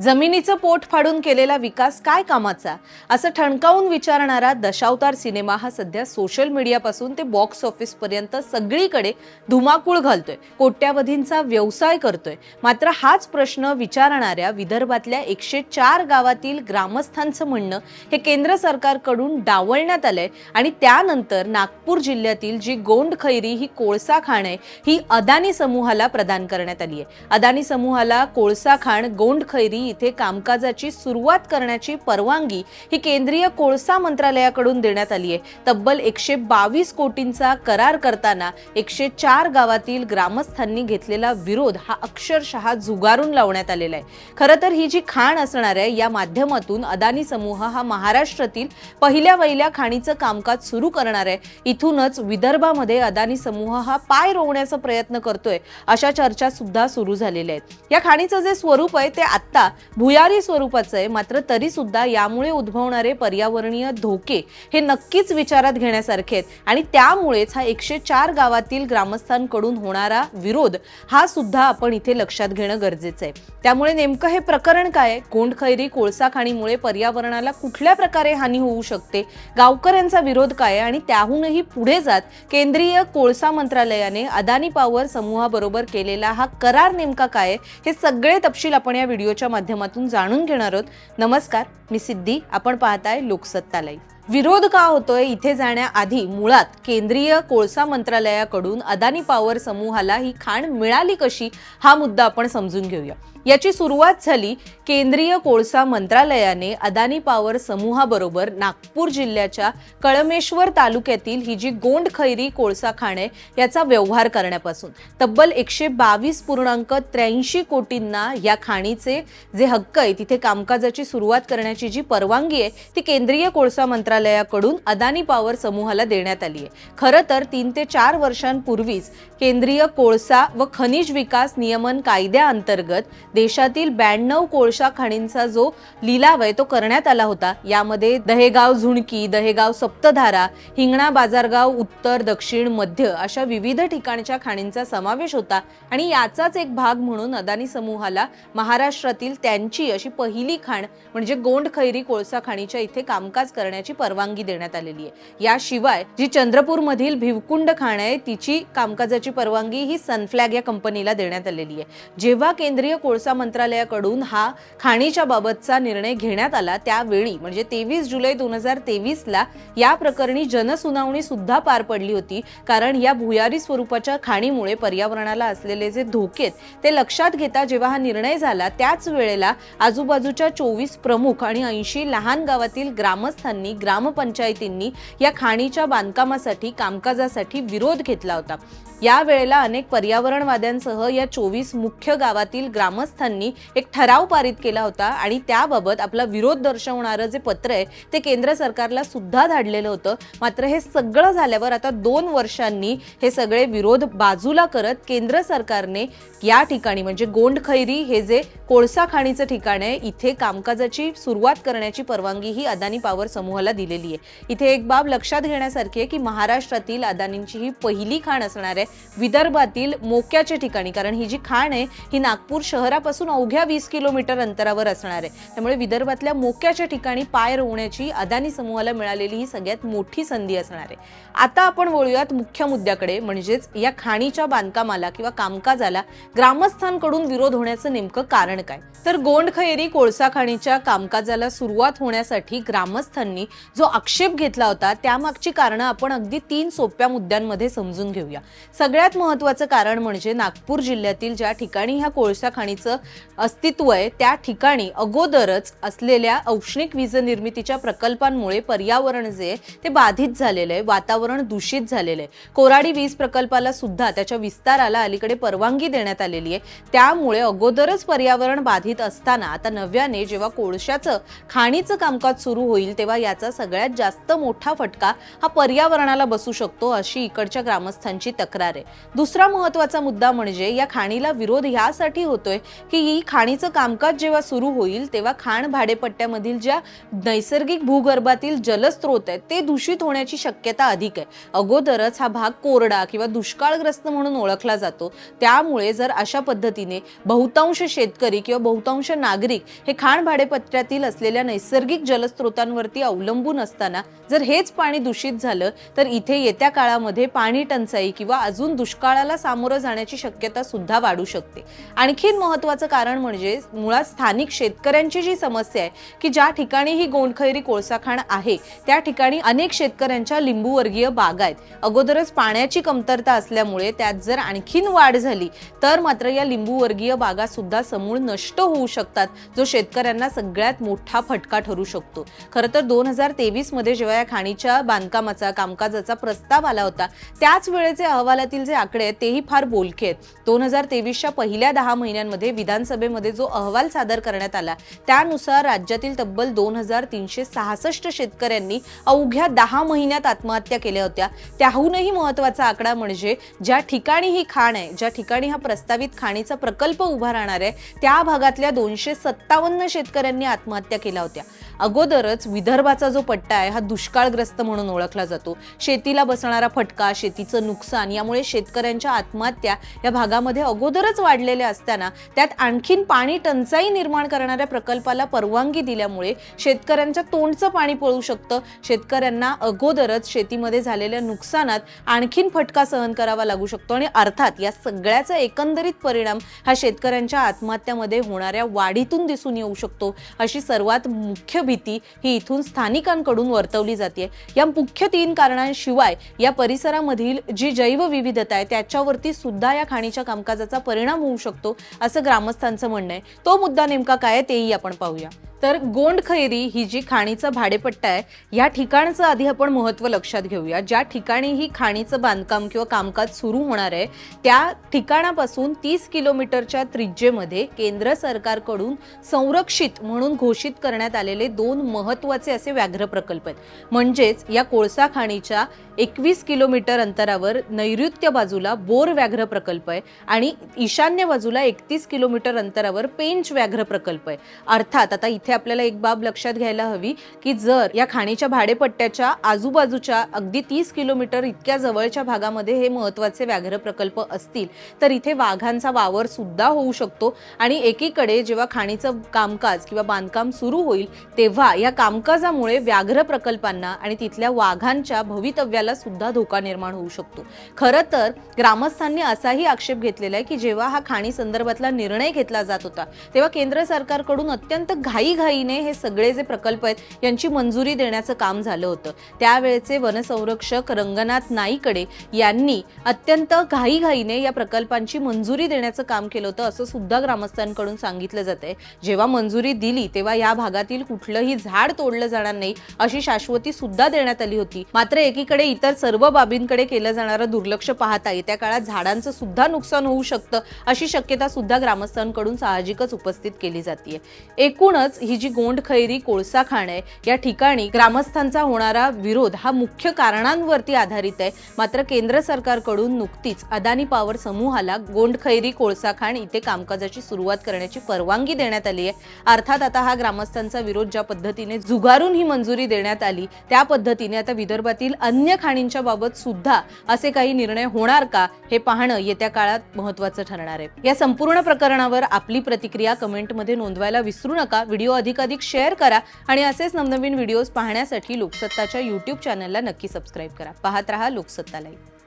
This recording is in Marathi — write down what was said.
जमिनीचं पोट फाडून केलेला विकास काय कामाचा? असं ठणकावून विचारणारा दशावतार सिनेमा हा सध्या सोशल मीडियापासून ते बॉक्स ऑफिस पर्यंत सगळीकडे धुमाकूळ घालतोय. कोट्यावधींचा व्यवसाय करतोय. मात्र हाच प्रश्न विचारणाऱ्या विदर्भातल्या एकशे चार गावातील ग्रामस्थांचं म्हणणं हे केंद्र सरकारकडून डावलण्यात आलंय आणि त्यानंतर नागपूर जिल्ह्यातील जी गोंड खैरी ही कोळसा खाण आहे ही अदानी समूहाला प्रदान करण्यात आली आहे अदानी समूहाला कोळसा खाण गोंड खैरी इथे कामकाजाची सुरुवात करण्याची परवानगी ही केंद्रीय कोळसा मंत्रालयाकडून देण्यात आली आहे. तब्बल एकशे बावीस कोटींचा करार करताना एकशे चार गावातील ग्रामस्थांनी घेतलेला विरोध हा अक्षरशः जुगारून लावण्यात आलेला आहे. खरं तर ही जी खाण असणार आहे या माध्यमातून अदानी समूह हा महाराष्ट्रातील पहिल्या वहिल्या खाणीचं कामकाज सुरू करणार आहे. इथूनच विदर्भामध्ये अदानी समूह हा पाय रोवण्याचा प्रयत्न करतोय अशा चर्चा सुद्धा सुरू झालेल्या आहेत. या खाणीचं जे स्वरूप आहे ते आत्ता भुयारी स्वरूपाचं आहे मात्र तरी सुद्धा यामुळे उद्भवणारे पर्यावरणीय धोके हे नक्कीच विचारात घेण्यासारखे आहेत. आणि त्यामुळेच हा एकशे चार गावातील ग्रामस्थांकडून होणारा विरोध हा सुद्धा आपण इथे लक्षात घेणं गरजेचं आहे. त्यामुळे नेमकं हे प्रकरण काय कोंडखैरी गोंडखैरी कोळसा खाणीमुळे पर्यावरणाला कुठल्या प्रकारे हानी होऊ शकते? गावकऱ्यांचा विरोध काय आहे? आणि त्याहूनही पुढे जात केंद्रीय कोळसा मंत्रालयाने अदानी पॉवर समूहाबरोबर केलेला हा करार नेमका काय आहे? हे सगळे तपशील आपण या व्हिडिओच्या माध्यमातून जाणून घेणार आहोत. नमस्कार मी सिद्धी. आपण पाहताय लोकसत्ता लाईव्ह विरोध का होतोय? इथे जाण्याआधी मुळात केंद्रीय कोळसा मंत्रालयाकडून अदानी पॉवर समूहाला ही खाण मिळाली कशी? हा मुद्दा आपण समजून घेऊया. याची सुरुवात झाली केंद्रीय कोळसा मंत्रालयाने अदानी पॉवर समूहाबरोबर नागपूर जिल्ह्याच्या कळमेश्वर तालुक्यातील ही जी गोंड खैरी कोळसा खाण आहे याचा व्यवहार करण्यापासून. तब्बल एकशे बावीस पूर्णांक त्र्याऐंशी कोटींना या खाणीचे जे हक्क आहे तिथे कामकाजाची सुरुवात करण्याची जी परवानगी आहे ती केंद्रीय कोळसा मंत्रालय मंत्रालयाकडून अदानी पॉवर समूहाला देण्यात आली आहे खरं तर तीन ते चार वर्षांपूर्वीच केंद्रीय कोळसा व खनिज विकास नियमन कायद्याअंतर्गत देशातील ब्याण्णव कोळसा खाणींचा जो लिलाव आहे तो करण्यात आला होता. यामध्ये दहेगाव झुणकी दहेगाव सप्तधारा हिंगणा बाजारगाव उत्तर दक्षिण मध्य अशा विविध ठिकाणच्या खाणींचा समावेश होता आणि याचाच एक भाग म्हणून अदानी समूहाला महाराष्ट्रातील त्यांची अशी पहिली खाण म्हणजे गोंड खैरी कोळसा खाणीच्या इथे कामकाज करण्याची परवानगी देण्यात आलेली आहे. याशिवाय जी चंद्रपूरमधील भिवकुंड खाण आहे तिची कामकाजाची परवानगी ही सनफ्लॅग या कंपनीला देण्यात आलेली आहे. जेव्हा केंद्रीय कोळसा मंत्रालयाकडून हा खाणीच्या बाबतचा निर्णय घेण्यात आला त्यावेळी म्हणजे तेवीस जुलै दोन हजार तेवीसला या प्रकरणी जनसुनावणी सुद्धा पार पडली होती. कारण या भुयारी स्वरूपाच्या खाणीमुळे पर्यावरणाला असलेले जे धोके आहेत ते लक्षात घेता जेव्हा हा निर्णय झाला त्याच वेळेला आजूबाजूच्या चोवीस प्रमुख आणि ऐंशी लहान गावातील ग्रामस्थांनी ग्रामपंचायतींनी या खाणीच्या बांधकामासाठी कामकाजासाठी विरोध घेतला होता. या वेळेला अनेक पर्यावरणवाद्यांसह या चोवीस मुख्य गावातील ग्रामस्थांनी एक ठराव पारित केला होता आणि त्याबाबत आपला विरोध दर्शवणारं जे पत्र आहे ते केंद्र सरकारला सुद्धा धाडलेलं होतं. मात्र हे सगळं झाल्यावर आता दोन वर्षांनी हे सगळे विरोध बाजूला करत केंद्र सरकारने या ठिकाणी म्हणजे गोंडखैरी हे जे कोळसा खाणीचं ठिकाण आहे इथे कामकाजाची सुरुवात करण्याची परवानगी ही अदानी पॉवर समूहाला दिलेली आहे. इथे एक बाब लक्षात घेण्यासारखी आहे की महाराष्ट्रातील अदानींची ही पहिली खाण असणार आहे विदर्भातील मोक्याच्या ठिकाणी कारण ही जी खाण आहे ही नागपूर शहरापासून अवघ्या वीस किलोमीटर अंतरावर असणार आहे. त्यामुळे विदर्भातल्या मोक्याच्या ठिकाणी पाय रोवण्याची अदानी समूहाला मिळालेली ही सगळ्यात मोठी संधी असणार आहे. आता आपण वळूयात मुख्य मुद्द्याकडे म्हणजेच या खाणीच्या बांधकामाला किंवा कामकाजाला ग्रामस्थांकडून विरोध होण्याचं नेमकं कारण काय? तर गोंडखैरी कोळसा खाणीच्या कामकाजाला सुरुवात होण्यासाठी ग्रामस्थांनी जो आक्षेप घेतला होता त्यामागची कारणं आपण अगदी तीन सोप्या मुद्द्यांमध्ये समजून घेऊया. सगळ्यात महत्वाचं कारण म्हणजे नागपूर जिल्ह्यातील ज्या ठिकाणी ह्या कोळसा खाणीचं अस्तित्व आहे त्या ठिकाणी अगोदरच असलेल्या औष्णिक वीज निर्मितीच्या प्रकल्पांमुळे पर्यावरण जे ते बाधित झालेलं आहे वातावरण दूषित झालेलं आहे. कोराडी वीज प्रकल्पाला सुद्धा त्याच्या विस्ताराला अलीकडे परवानगी देण्यात आलेली आहे. त्यामुळे अगोदरच पर्यावरण बाधित असताना आता नव्याने जेव्हा कोळशाचं खाणीचं कामकाज सुरू होईल तेव्हा याचा सगळ्यात जास्त मोठा फटका हा पर्यावरणाला बसू शकतो अशी इकडच्या ग्रामस्थांची तक्रार होणार आहे. दुसरा महत्त्वाचा मुद्दा म्हणजे या खाणीला विरोध ह्यासाठी होतोय की ही खाणीचं कामकाज जेव्हा सुरू होईल तेव्हा खाण भाडेपट्ट्यामधील ज्या नैसर्गिक भूगर्भातील जलस्रोत आहेत ते दूषित होण्याची शक्यता अधिक आहे. अगोदरच हा भाग कोरडा किंवा दुष्काळग्रस्त म्हणून ओळखला जातो. त्यामुळे जर अशा पद्धतीने बहुतांश शेतकरी किंवा बहुतांश नागरिक हे खाण भाडेपट्ट्यातील असलेल्या नैसर्गिक जलस्रोतांवरती अवलंबून असताना जर हेच पाणी दूषित झालं तर इथे येत्या काळामध्ये पाणी टंचाई किंवा अजून दुष्काळाला सामोरं जाण्याची शक्यता सुद्धा वाढू शकते. आणखीन महत्वाचं कारण म्हणजे मुळात स्थानिक शेतकऱ्यांची जी समस्या आहे की ज्या ठिकाणी ही गोंडखैरी कोळसाखाण आहे त्या ठिकाणी अनेक शेतकऱ्यांच्या लिंबूवर्गीय बागा आहेत. अगोदरच पाण्याची कमतरता असल्यामुळे त्यात जर आणखीन वाढ झाली तर मात्र या लिंबूवर्गीय बागा सुद्धा समूळ नष्ट होऊ शकतात जो शेतकऱ्यांना सगळ्यात मोठा फटका ठरू शकतो. खरं तर दोन हजार तेवीसमध्ये जेव्हा या खाणीच्या बांधकामाचा कामकाजाचा प्रस्ताव आला होता त्याच वेळेचे अहवाल अहवालातील जे आकडे आहेत तेही फार बोलके आहेत. दोन हजार तेवीसच्या पहिल्या दहा महिन्यांमध्ये विधानसभेमध्ये जो अहवाल सादर करण्यात आला त्यानुसार राज्यातील तब्बल दोन हजार तीनशे सहासष्ट शेतकऱ्यांनी अवघ्या दहा महिन्यात आत्महत्या केल्या होत्या. त्याहूनही महत्त्वाचा आकडा म्हणजे ज्या ठिकाणी ही खाण आहे ज्या ठिकाणी हा प्रस्तावित खाणीचा प्रकल्प उभा राहणार आहे त्या भागातल्या दोनशे सत्तावन्न शेतकऱ्यांनी आत्महत्या केल्या होत्या. अगोदरच विदर्भाचा जो पट्टा आहे हा दुष्काळग्रस्त म्हणून ओळखला जातो. शेतीला बसणारा फटका शेतीचं नुकसान यामुळे शेतकऱ्यांच्या आत्महत्या या भागामध्ये अगोदरच वाढलेल्या असताना त्यात आणखीन पाणी टंचाई निर्माण करणाऱ्या प्रकल्पाला परवानगी दिल्यामुळे शेतकऱ्यांच्या तोंडचं पाणी पळू शकतं. शेतकऱ्यांना अगोदरच शेतीमध्ये झालेल्या नुकसानात आणखीन फटका सहन करावा लागू शकतो आणि अर्थात या सगळ्याचा एकंदरीत परिणाम हा शेतकऱ्यांच्या आत्महत्यामध्ये होणाऱ्या वाढीतून दिसून येऊ शकतो. अशी सर्वात मुख्य भीती ही इथून स्थानिकांकडून वर्तवली जाते या मुख्य तीन कारणांशिवाय या परिसरामधील जी विविधता आहे त्याच्यावरती सुद्धा या खाणीच्या कामकाजाचा परिणाम होऊ शकतो असं ग्रामस्थांचं म्हणणं आहे. तो मुद्दा नेमका काय आहे तेही आपण पाहूया. तर गोंडखैरी ही जी खाणीचा भाडेपट्टा आहे या ठिकाणचं आधी आपण महत्त्व लक्षात घेऊया. ज्या ठिकाणी ही खाणीचं बांधकाम किंवा कामकाज सुरू होणार आहे त्या ठिकाणापासून तीस किलोमीटरच्या त्रिज्येमध्ये केंद्र सरकारकडून संरक्षित म्हणून घोषित करण्यात आलेले दोन महत्त्वाचे असे व्याघ्र प्रकल्प आहेत. म्हणजेच या कोळसा खाणीच्या एकवीस किलोमीटर अंतरावर नैऋत्य बाजूला बोर व्याघ्र प्रकल्प आहे आणि ईशान्य बाजूला एकतीस किलोमीटर अंतरावर पेंच व्याघ्र प्रकल्प आहे. अर्थात आता इथे आपल्याला एक बाब लक्षात घ्यायला हवी की जर या खाणीच्या भाडेपट्ट्याच्या आजूबाजूच्या अगदी तीस किलोमीटर इतक्या जवळच्या भागामध्ये हे महत्त्वाचे व्याघ्र प्रकल्प असतील तर इथे वाघांचा वावर सुद्धा होऊ शकतो. आणि एकीकडे जेव्हा खाणीचं कामकाज किंवा बांधकाम सुरू होईल तेव्हा या कामकाजामुळे व्याघ्र प्रकल्पांना आणि तिथल्या वाघांच्या भवितव्याला सुद्धा धोका निर्माण होऊ शकतो. खरं तर ग्रामस्थांनी असाही आक्षेप घेतलेला आहे की जेव्हा हा खाणी संदर्भातला निर्णय घेतला जात होता तेव्हा केंद्र सरकारकडून अत्यंत घाई घाईघाईने हे सगळे जे प्रकल्प आहेत यांची मंजुरी देण्याचं काम झालं होतं. त्यावेळेचे वनसंरक्षक रंगनाथ नाईकडे यांनी अत्यंत घाईघाईने या प्रकल्पांची मंजुरी देण्याचं काम केलं होतं असं सुद्धा ग्रामस्थांकडून सांगितलं जात आहे. जेव्हा मंजुरी दिली तेव्हा या भागातील कुठलंही झाड तोडलं जाणार नाही अशी शाश्वती सुद्धा देण्यात आली होती. मात्र एकीकडे इतर सर्व बाबींकडे केलं जाणारं दुर्लक्ष पाहता येत्या काळात झाडांचं सुद्धा नुकसान होऊ शकतं अशी शक्यता सुद्धा ग्रामस्थांकडून साहजिकच उपस्थित केली जाते एकूणच ही जी गोंडखैरी कोळसा खाण आहे या ठिकाणी ग्रामस्थांचा होणारा विरोध हा मुख्य कारणांवरती आधारित आहे. मात्र केंद्र सरकारकडून नुकतीच अदानी पॉवर समूहाला गोंडखैरी कोळसा खाण इथे कामकाजाची सुरुवात करण्याची परवानगी देण्यात आली आहे. अर्थात आता हा ग्रामस्थांचा विरोध ज्या पद्धतीने झुगारून ही मंजुरी देण्यात आली त्या पद्धतीने आता विदर्भातील अन्य खाणींच्या बाबत सुद्धा असे काही निर्णय होणार का हे पाहणं येत्या काळात महत्वाचं ठरणार आहे. या संपूर्ण प्रकरणावर आपली प्रतिक्रिया कमेंटमध्ये नोंदवायला विसरू नका. व्हिडिओ अधिकाधिक शेअर करा आणि असेच नवनवीन व्हिडिओज पाहण्यासाठी लोकसत्ताच्या यूट्यूब चॅनलला नक्की सबस्क्राईब करा. पाहत रहा लोकसत्ता लाईव्ह